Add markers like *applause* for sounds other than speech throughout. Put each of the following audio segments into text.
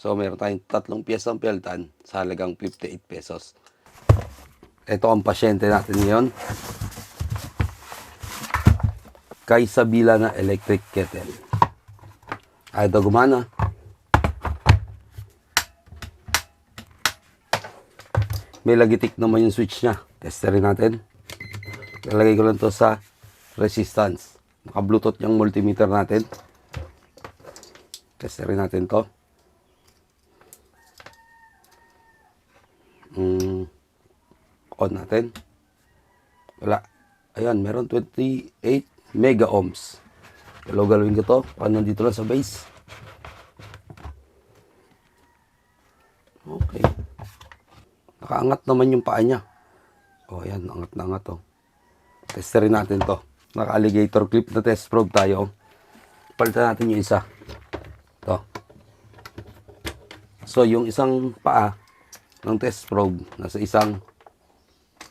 So, meron tayong tatlong piyesang peltan sa halagang 58 pesos. Ito ang pasyente natin ngayon. Kay Sabila na electric kettle. Ay, ito gumana. May lagitik naman yung switch niya. Testerin natin. Lalagay ko lang to sa resistance. Naka-bluetooth yung multimeter natin. Testerin natin to. On natin. Wala. Ayan, meron 28 mega ohms. Pero galawin ko to. Paano dito lang sa base? Okay. Nakaangat naman yung paa niya. O, oh, ayan. Angat na angat to. Testerin natin to. Naka-alligator clip na test probe tayo. Palitan natin yung isa. To. So, yung isang paa ng test probe nasa isang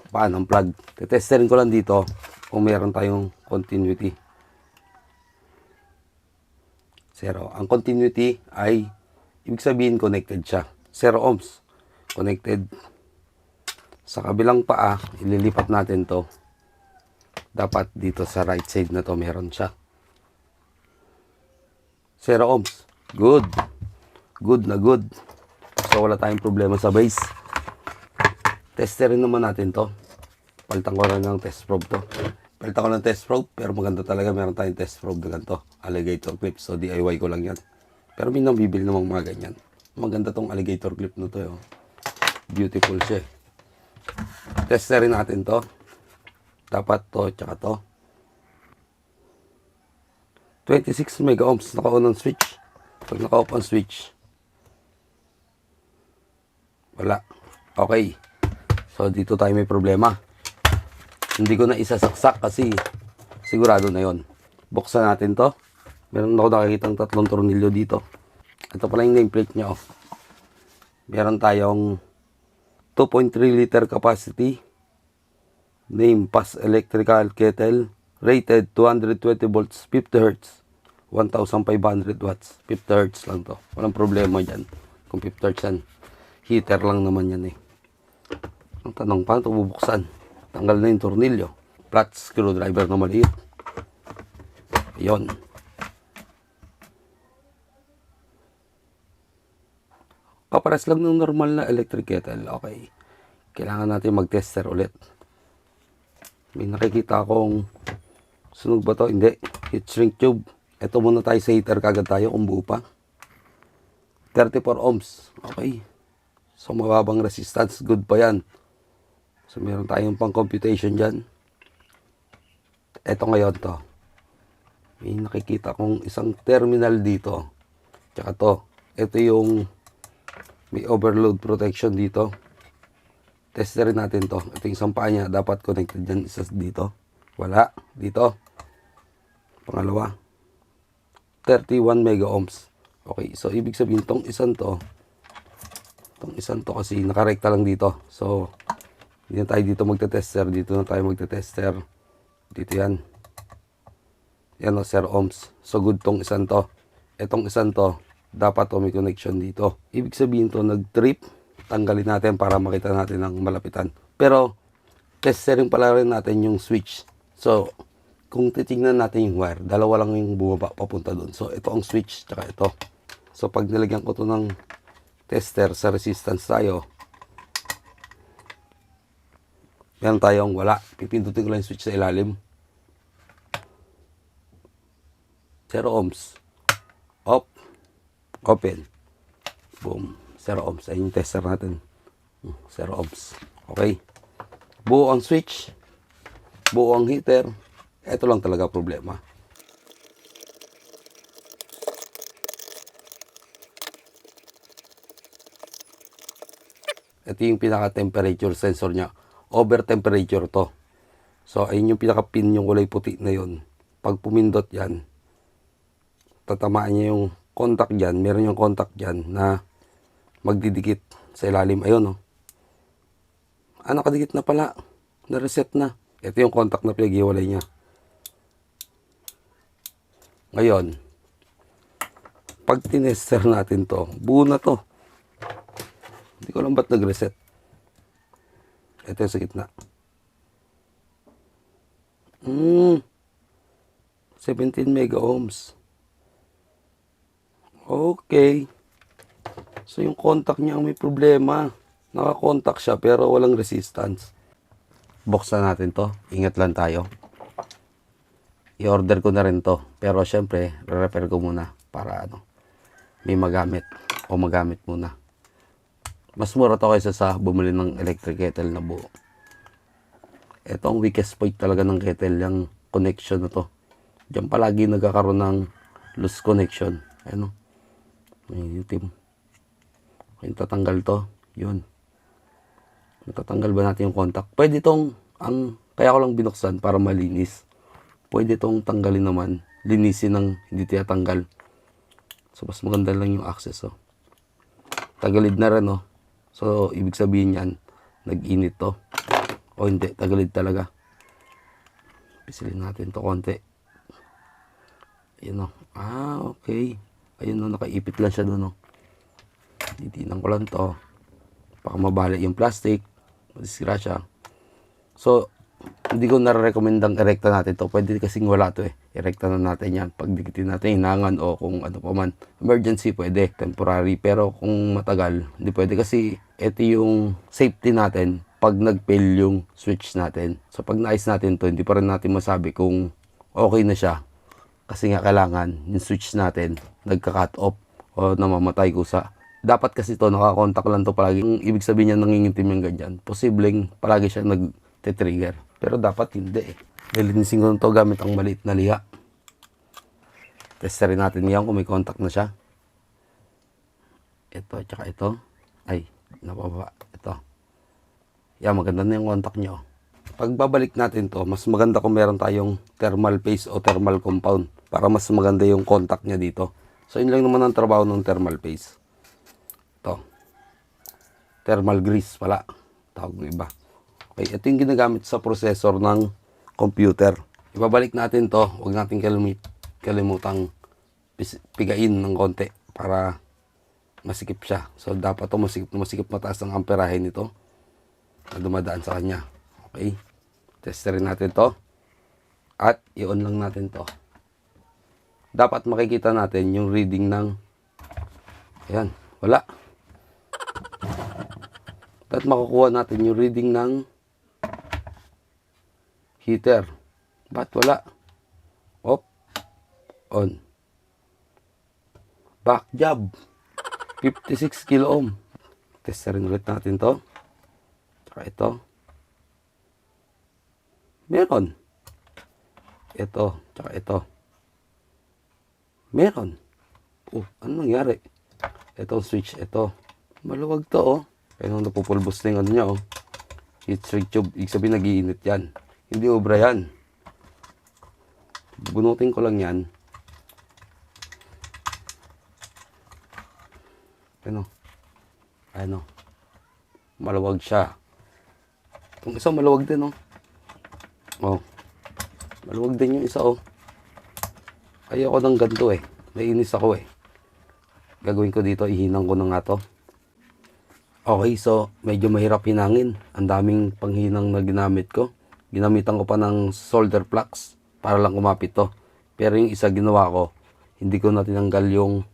paa ng plug. Tetesterin ko lang dito kung meron tayong continuity. Zero. Ang continuity ay ibig sabihin connected siya. Zero ohms. Connected. Sa kabilang paa, ililipat natin to. Dapat dito sa right side na to meron siya. Zero ohms. Good. Good na good. So wala tayong problema sa base. Testerin naman natin to. Palitan ko lang ng test probe to. Palitan ko ng test probe, pero maganda talaga meron tayong test probe na ganito. Alligator clip. So DIY ko lang yan. Pero may nang bibili namang mga ganyan. Maganda tong alligator clip na to. Oh. Beautiful siya. eh. Testerin natin to. Dapat to, tsaka to. 26 mega ohms. Naka-on ang switch. Pag naka-off ang switch, wala. Okay. So, dito tayo may problema. Hindi ko na isasaksak kasi sigurado na yon. Buksan natin to. Meron ako nakikitang tatlong tornilyo dito. Ito pala yung nameplate niya. Oh. Meron tayong 2.3 liter capacity. Name Pass Electrical Kettle. Rated 220 volts, 50 hertz. 1,500 watts. 50 hertz lang to. Walang problema dyan. Kung 50 hertz yan. Heater lang naman yan eh. Ang tanong, paano ito bubuksan? Tanggal na yung tornilyo. Flat screwdriver na maliit. Ayun. Kapares lang ng normal na electric kettle. Okay. Kailangan natin mag-tester ulit. May nakikita akong sunog ba to? Hindi. Heat shrink tube. Ito muna tayo sa heater kagad tayo kung buo pa. 34 ohms. Okay. So, mababang resistance. Good pa yan. So, meron tayong pang computation dyan. Ito ngayon to. May nakikita kong isang terminal dito. Tsaka to. Ito yung may overload protection dito. Testerin natin to. Ito yung isang paa niya. Dapat connected dyan. Isa dito. Wala. Dito. Pangalawa. 31 mega ohms. Okay. So, ibig sabihin tong isang to. Itong isang to kasi nakarekta lang dito. So, hindi tayo dito magte-tester. Dito na tayo magte-tester. Dito yan. Yan o, sir ohms. So, good tong isang to. Itong isang to, dapat to may connection dito. Ibig sabihin to, nag-trip. Tanggalin natin para makita natin ang malapitan. Pero, testerin pala rin natin yung switch. So, kung titingnan natin yung wire, dalawa lang yung bumaba papunta doon. So, ito ang switch, tsaka ito. So, pag nilagyan ko to ng tester sa resistance tayo, meron tayong wala. Pipindutin ko lang yung switch sa ilalim. 0 ohms. Off. Open. Boom. 0 ohms. Ayun yung tester natin. 0 ohms. Okay. Buo ang switch. Buo ang heater. Ito lang talaga problema. Ito yung pinaka-temperature sensor niya. Over temperature to. So, ayun yung pinaka-pin yung kulay puti na yun. Pag pumindot yan, tatamaan niya yung contact dyan. Meron yung contact dyan na magdidikit sa ilalim. Ayun, oh. Ah, nakadikit na pala. Na-reset na. Ito yung contact na pinag-iwalay niya. Ngayon, pag tinester natin to, buo na to. Hindi ko alam ba't nag-reset. Ito yung sa gitna. Hmm. 17 mega ohms. Okay. So yung contact niya ang may problema. Naka-contact siya pero walang resistance. Buksan natin to. Ingat lang tayo. I-order ko na rin to. Pero syempre, re-repair ko muna para ano, may magamit o magamit muna. Mas mura to kaysa sa bumili ng electric kettle na buo. Ito ang weakest point talaga ng kettle, yung connection na to. Diyan palagi nagkakaroon ng loose connection. Ano? May itim. Kung tatanggal to, yun. Natatanggal ba natin yung contact? Pwede tong, ang, kaya ko lang binuksan para malinis. Pwede tong tanggalin naman. Linisin ng hindi tinatanggal. So, mas maganda lang yung access, oh. Tagalid na rin, oh. So, ibig sabihin yan, nag-init to. O hindi, tagalid talaga. Pisilin natin to konti. Ayun, oh. Ah, okay. Ayun, oh, nakaipit lang siya doon, oh. Titinan ko lang to. Baka mabali yung plastic. Madisgrasya. So, hindi ko nare-recommendang erekta natin to. Pwede kasing wala to eh. Erekta na natin yan. Pag dikitin natin hinangan o kung ano pa man. Emergency pwede. Temporary. Pero kung matagal, hindi pwede kasi ito yung safety natin pag nag-fail yung switch natin. So, pag naayos natin to, hindi pa rin natin masabi kung okay na siya. Kasi nga kailangan yung switch natin nagka-cut off o namamatay kusa. Dapat kasi to nakakontak lang to palagi. Yung ibig sabihin niya nangingitim yung ganyan. Posibleng palagi siya nag-trigger. Pero dapat hindi eh. Lilinisin ko to gamit ang maliit na liha. Testerin natin yan kung may contact na siya. Ito, tsaka ito. Ay, nababa. Ito. Yan, maganda na yung contact nyo. Pag babalik natin to, mas maganda kung meron tayong thermal paste o thermal compound para mas maganda yung contact niya dito. So, yun lang naman ang trabaho ng thermal paste. Ito. Thermal grease pala. Tawag ng iba. Okay, ito yung ginagamit sa processor ng computer. Ibabalik natin to. Huwag natin kalimit, kalimutang pigain ng konti para masikip siya. So, dapat to masikip masikip mataas ang amperahe nito na dumadaan sa kanya. Okay. Testerin natin to. At i-on lang natin to. Dapat makikita natin yung reading ng Ayan, wala. At makukuha natin yung reading ng heater. Ba't wala? Off. On. Back job. 56 kilo ohm. Testerin ulit natin to. Tsaka ito. Meron. Ito. Tsaka ito. Meron. Oh, ano nangyari? Ito switch. Ito. Maluwag to oh. Kaya nung napupulbos na yung ano niya oh. Heat shrink tube. Ibig sabihin nagiinit yan. Hindi obra yan. Bunutin ko lang yan. Ano? Ano? Maluwag siya. Itong isa maluwag din oh. Oh. Maluwag din yung isa oh. Ayoko ng ganito eh. Nainis ako eh. Gagawin ko dito, ihinang ko na nga to. Okay, so medyo mahirap hinangin. Ang daming panghinang na ginamit ko. Ginamitan ko pa ng solder flux para lang kumapit to. Pero yung isa ginawa ko, hindi ko na tinanggal yung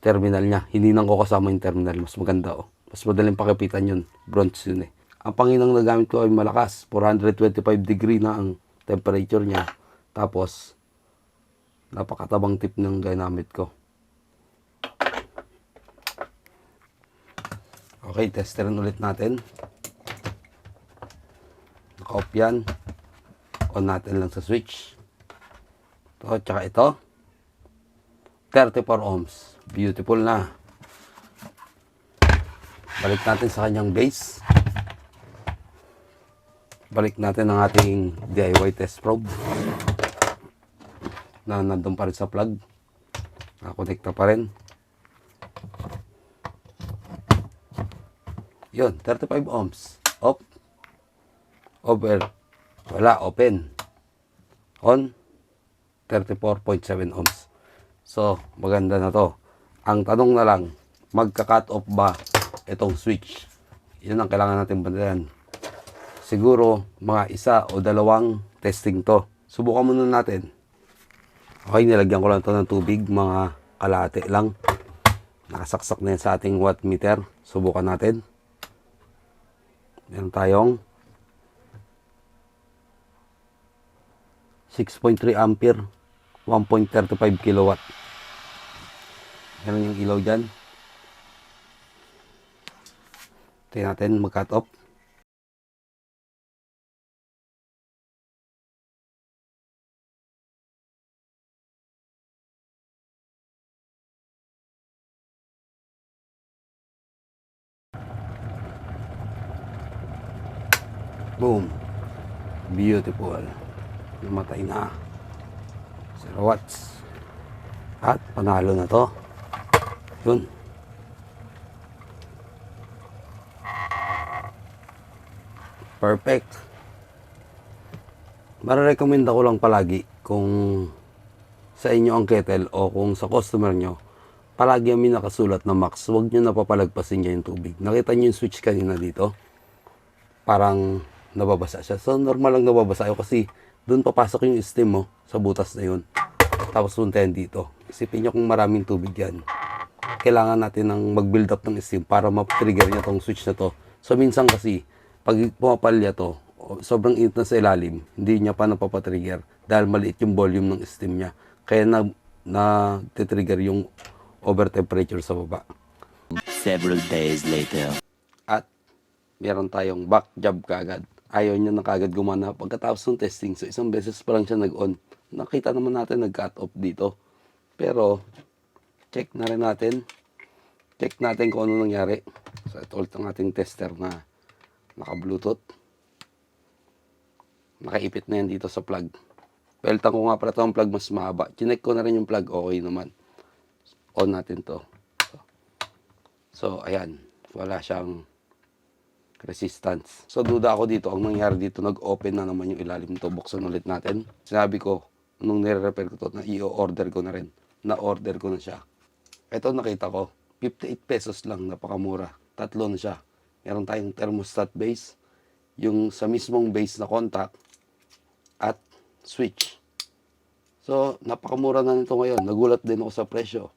terminal niya. Hininang ko kasama yung terminal. Mas maganda oh. Mas madaling pakipitan yun. Bronze yun eh. Ang panginang na gamit ko ay malakas. 425 degree na ang temperature niya. Tapos, napakatabang tip ng ginamit ko. Okay, testerin ulit natin. Naka-off yan. On natin lang sa switch. Ito, tsaka ito. 34 ohms. Beautiful na. Balik natin sa kanyang base. Balik natin ang ating DIY test probe. Na nandun pa rin sa plug. Nakakonekta pa rin. Yun, 35 ohms. Off. Over. Wala, open. On. 34.7 ohms. So, maganda na to. Ang tanong na lang, magka-cut off ba itong switch? Yun ang kailangan natin bantayan. Siguro, mga isa o dalawang testing to. Subukan muna natin. Okay, nilagyan ko lang to ng tubig, mga kalate lang. Nakasaksak na yan sa ating watt meter. Subukan natin. Meron tayong 6.3 ampere, 1.35 kilowatt. Meron yung ilaw dyan. Tingnan natin mag-cut off. Boom. Beautiful. Namatay na. 0 watts. At panalo na to. Yun. Perfect. Mararecommend ako lang palagi kung sa inyo ang kettle o kung sa customer nyo, palagi may nakasulat na max, huwag nyo napapalagpasin niya yung tubig. Nakita nyo yung switch kanina dito? Parang nababasa siya. So, normal lang nababasa yun kasi doon papasok yung steam mo sa butas na yun. Tapos puntahan dito. Isipin nyo kung maraming tubig yan. Kailangan natin ng mag-build up ng steam para ma-trigger niya tong switch na to. So, minsan kasi, pag pumapalya to, sobrang init na sa ilalim, hindi niya pa napapatrigger dahil maliit yung volume ng steam niya. Kaya na, na trigger yung over temperature sa baba. Several days later. At meron tayong back job kagad. Ayaw niya na kagad gumana pagkatapos ng testing. So isang beses pa lang siya nag-on. Nakita naman natin nag-cut off dito. Pero check na rin natin. Check natin kung ano nangyari. So ito ulit ang ating tester na naka-bluetooth. Nakaipit na yan dito sa plug. Peltan ko nga pala ito ang plug mas mahaba. Chinek ko na rin yung plug. Okay naman. On natin to. So, ayan. Wala siyang resistance. So, duda ako dito. Ang nangyari dito, nag-open na naman yung ilalim nito. Buksan ulit natin. Sinabi ko, nung nire-repair ko to, na i-order ko na rin. Na-order ko na siya. Ito nakita ko, 58 pesos lang, napakamura. Tatlo na siya. Meron tayong thermostat base, yung sa mismong base na contact, at switch. So, napakamura na nito ngayon. Nagulat din ako sa presyo.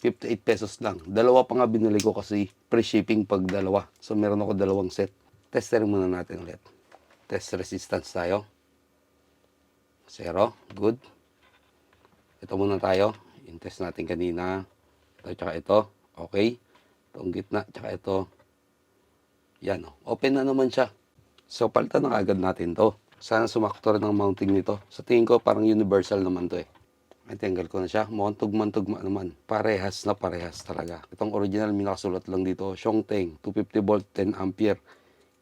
58 pesos lang. Dalawa pa nga binili ko kasi free shipping pag dalawa. So, meron ako dalawang set. Tester muna natin ulit. Test resistance tayo. Zero. Good. Ito muna tayo. Yung test natin kanina. Ito tsaka ito. Okay. Itong gitna tsaka ito. Yan. oh. Open na naman siya. So, palitan na agad natin to. Sana sumakto rin mounting nito. Sa tingin ko, parang universal naman to eh. Ay, tanggal ko na siya. Mukhang tugman-tugma naman. Parehas na parehas talaga. Itong original, may nakasulat lang dito. Xiongteng, 250 volt, 10 ampere.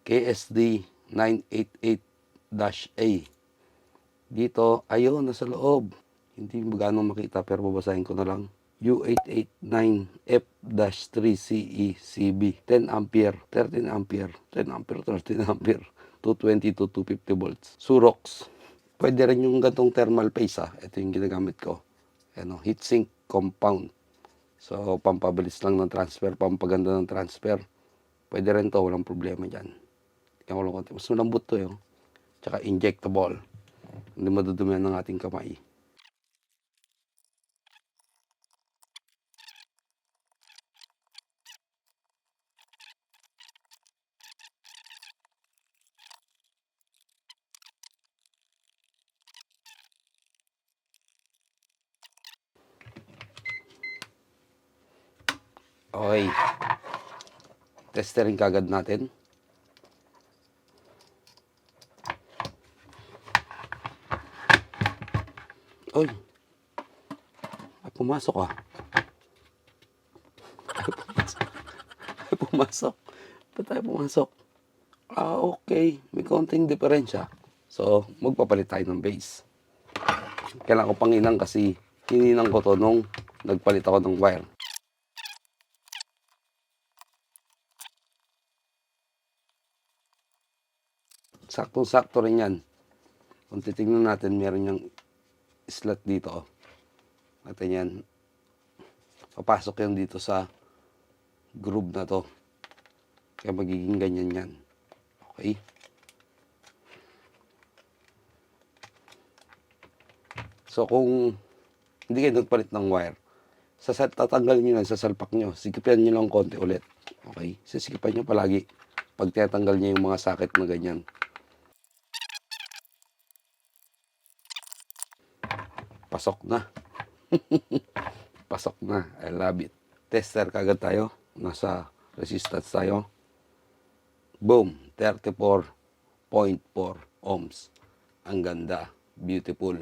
KSD 988-A. Dito, ayun, nasa loob. Hindi gano'ng makita, pero babasahin ko na lang. U889F-3CE-CB. 10 ampere, 13 ampere, 10 ampere, 13 ampere. 220 to 250 volts. Surox. Pwede rin yung gantong thermal paste ha. Ito yung ginagamit ko. Ano, heatsink compound. So, pampabilis lang ng transfer, pampaganda ng transfer. Pwede rin to, walang problema dyan. Mas malambot to yun. Tsaka injectable. Hindi madudumihan ng ating kamay. Okay. Testerin kagad natin. Oy. Ay, pumasok ah. Ay, pumasok. Pumasok. Ba't tayo pumasok? Ah, okay. May konting diferensya. So, magpapalit tayo ng base. Kailangan ko pang inang kasi hininang ko to nung nagpalit ako ng wire. Saktong-sakto rin yan. Kung titignan natin, meron yung slot dito. Natin yan. Papasok yan dito sa groove na to. Kaya magiging ganyan yan. Okay? So kung hindi kayo nagpalit ng wire, sa tatanggalin nyo lang sa salpak nyo, sikipan nyo lang konti ulit. Okay? Sisikipan nyo palagi pag tinatanggal nyo yung mga sakit na ganyan. Pasok na. *laughs* Pasok na. I love it. Tester kagad tayo. Nasa resistance tayo. Boom. 34.4 ohms. Ang ganda. Beautiful.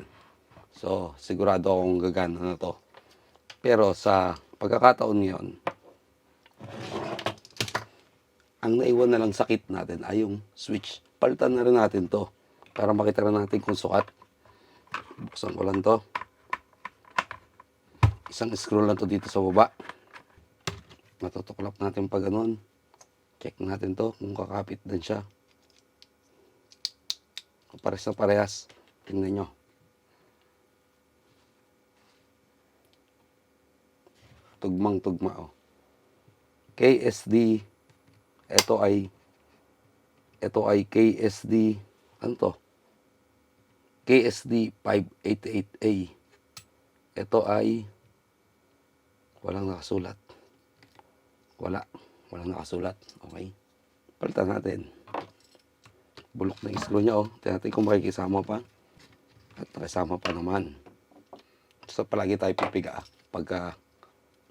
So, sigurado akong gagana na to. Pero sa pagkakataon ngayon, ang naiwan na lang sakit natin ay yung switch. Palitan na rin natin to para makita rin natin kung sukat. Buksan ko lang to. Isang screw lang to dito sa baba. Matutuklap natin pag ganun. Check natin to kung kakapit din siya. Pares na parehas. Tingnan nyo. Tugmang tugma oh. KSD ito ay ito ay KSD ano to? KSD 588A. Ito ay walang nakasulat. Wala. Walang nakasulat. Okay. Palitan natin. Bulok na screw niya oh. Tingnan natin kung makikisama pa. At nakisama pa naman. So palagi tayo pipiga ah, pagka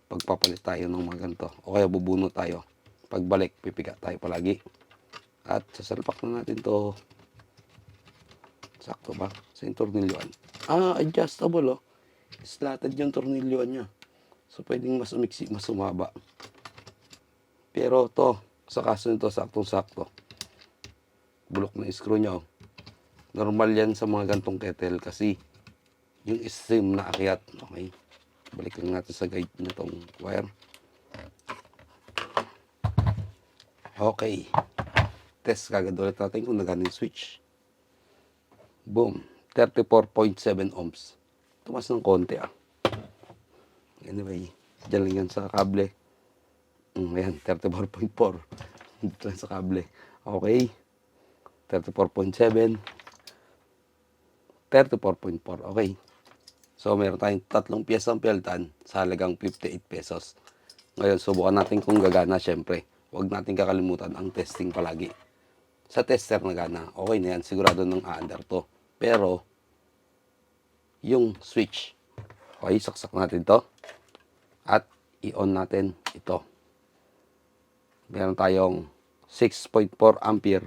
pagpapalit tayo ng mga ganito. O kaya bubuno tayo. Pagbalik, pipiga tayo palagi. At sasalpak na natin to. Sakto ba? Sa yung tornilyoan. Ah, adjustable oh. Slatted yung tornilyoan niya. So, pwedeng mas umiksi, mas sumaba. Pero to, sa kaso nito, saktong-sakto. Bulok na screw niya oh. Normal yan sa mga gantong kettle kasi yung stream na akyat. Okay. Balik lang natin sa guide nitong wire. Okay. Test kagad ulit natin kung nagana switch. Boom. 34.7 ohms. Tumas ng konti ah. Anyway, dyan lang yan sa kable. Mm, ayan, 34.4. Dito lang sa kable. Okay. 34.7. 34.4. Okay. So, meron tayong tatlong piyesang peltan sa halagang 58 pesos. Ngayon, subukan natin kung gagana, syempre. Huwag natin kakalimutan ang testing palagi. Sa tester na gana, okay na yan. Sigurado nang aandar to. Pero, yung switch, okay, saksak natin to. At, i-on natin ito. Meron tayong 6.4 ampere,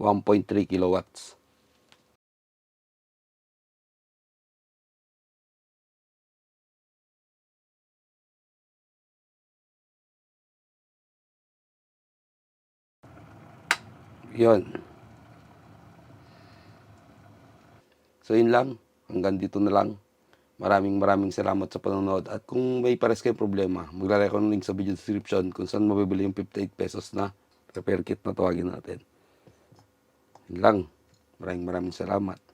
1.3 kilowatts. Yun. So yun lang. Hanggang dito na lang. Maraming maraming salamat sa panonood. At kung may pares kayong problema, maglalagay ko ng link sa video description kung saan mabibili yung 58 pesos na repair kit na tawagin natin. Yun lang. Maraming maraming salamat.